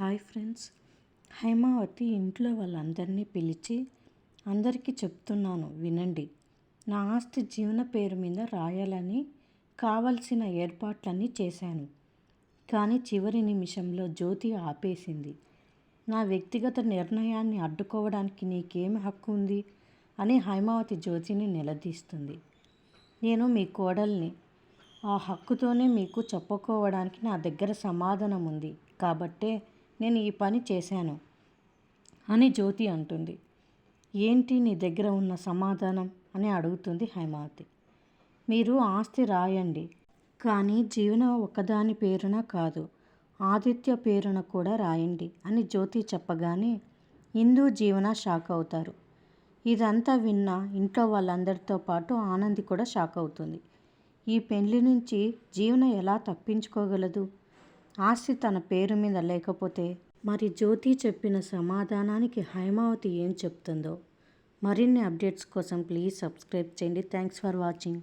Hi friends. Haimavathi ఇంట్లో వాళ్ళందరినీ పిలిచి అందరికీ చెప్తున్నాను వినండి. నా ఆస్తి జీవన పేరు మీద రాయాలని కావలసిన ఏర్పాట్లన్నీ చేశాను. కానీ చివరి నిమిషంలో జ్యోతి ఆపేసింది. నా వ్యక్తిగత నిర్ణయాన్ని అడ్డుకోవడానికి నీకేమి హక్కు ఉంది? అని హైమావతి జ్యోతిని నిలదీస్తుంది. నేను మీ కోడల్ని. ఆ హక్కుతోనే మీకు చెప్పుకోవడానికి నా దగ్గర సమాధానం ఉంది కాబట్టే నేను ఈ పని చేశాను అని జ్యోతి అంటుంది. ఏంటి నీ దగ్గర ఉన్న సమాధానం? అని అడుగుతుంది హైమావతి. మీరు ఆస్తి రాయండి కానీ జీవన ఒకదాని పేరున కాదు ఆదిత్య పేరున కూడా రాయండి అని జ్యోతి చెప్పగానే హిందూ జీవన షాక్ అవుతారు. ఇదంతా విన్న ఇంట్లో వాళ్ళందరితో పాటు ఆనంది కూడా షాక్ అవుతుంది. ఈ పెళ్ళి నుంచి జీవన ఎలా తప్పించుకోగలదు? ఆస్తి తన పేరు మీద లేకపోతే మరి జ్యోతి చెప్పిన సమాధానానికి హైమావతి ఏం చెప్తుందో. మరిన్ని అప్డేట్స్ కోసం ప్లీజ్ సబ్స్క్రైబ్ చేయండి. Thanks for watching.